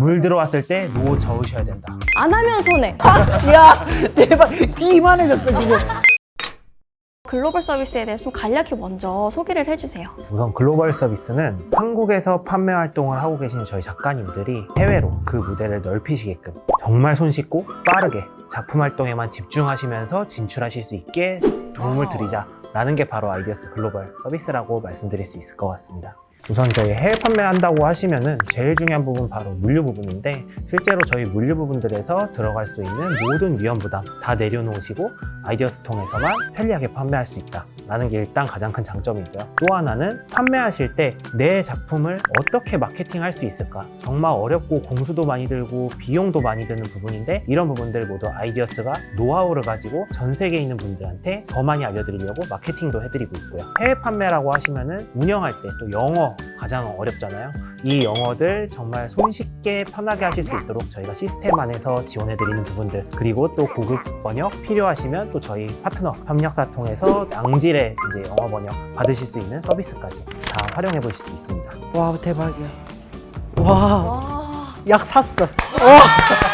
물 들어왔을 때 노 저으셔야 된다. 안 하면 손해. 야 대박 귀 이만해졌어 지금 글로벌 서비스에 대해서 좀 간략히 먼저 소개를 해주세요. 우선 글로벌 서비스는 한국에서 판매 활동을 하고 계신 저희 작가님들이 해외로 그 무대를 넓히시게끔 정말 손쉽고 빠르게 작품 활동에만 집중하시면서 진출하실 수 있게 도움을 드리자라는 게 바로 아이디어스 글로벌 서비스라고 말씀드릴 수 있을 것 같습니다. 우선 저희 해외 판매한다고 하시면은 제일 중요한 부분 바로 물류 부분인데 실제로 저희 물류 부분들에서 들어갈 수 있는 모든 위험 부담 다 내려놓으시고 아이디어스 통해서만 편리하게 판매할 수 있다 라는 게 일단 가장 큰 장점이고요. 또 하나는 판매하실 때 내 작품을 어떻게 마케팅할 수 있을까 정말 어렵고 공수도 많이 들고 비용도 많이 드는 부분인데 이런 부분들 모두 아이디어스가 노하우를 가지고 전 세계에 있는 분들한테 더 많이 알려드리려고 마케팅도 해드리고 있고요. 해외 판매라고 하시면은 운영할 때 또 영어 가장 어렵잖아요. 이 영어들 정말 손쉽게 편하게 하실 수 있도록 저희가 시스템 안에서 지원해 드리는 부분들 그리고 또 고급 번역 필요하시면 또 저희 파트너 협력사 통해서 양질의 이제 영어 번역 받으실 수 있는 서비스까지 다 활용해 보실 수 있습니다. 와 대박이야 와약 와. 샀어 와